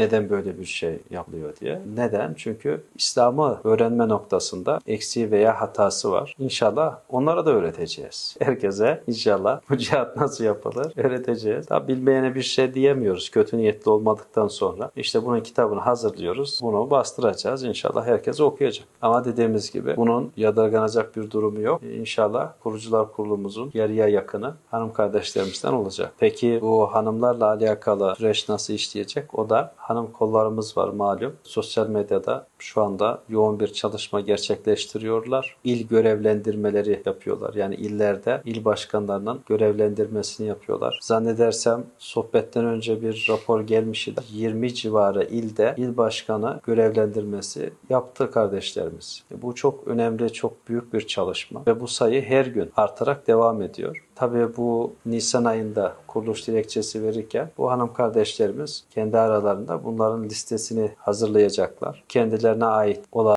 Neden böyle bir şey yapılıyor diye. Neden? Çünkü İslam'ı öğrenme noktasında eksiği veya hatası var. İnşallah onlara da öğreteceğiz. Herkese inşallah bu cihat nasıl yapılır öğreteceğiz. Tabi bilmeyene bir şey diyemiyoruz kötü niyetli olmadıktan sonra. İşte bunun kitabını hazırlıyoruz. Bunu bastıracağız. İnşallah herkes okuyacak. Ama dediğimiz gibi bunun yadırganacak bir durumu yok. İnşallah kurucular kurulumuzun yarıya yakını hanım kardeşlerimizden olacak. Peki bu hanımlarla alakalı süreç nasıl işleyecek? O da hanım kollarımız var malum. Sosyal medyada şu anda yoğun bir çalışma gerçekleştiriyorlar. İl görevlendirmeleri yapıyorlar. Yani illerde il başkanlarının görevlendirmesini yapıyorlar. Zannedersem sohbetten önce bir rapor gelmişti. 20 civarı ilde il başkanı görevlendirmesi yaptı kardeşlerimiz. Bu çok önemli, çok büyük bir çalışma ve bu sayı her gün artarak devam ediyor. Tabii bu Nisan ayında kuruluş dilekçesi verirken bu hanım kardeşlerimiz kendi aralarında bunların listesini hazırlayacaklar. Kendilerine ait olan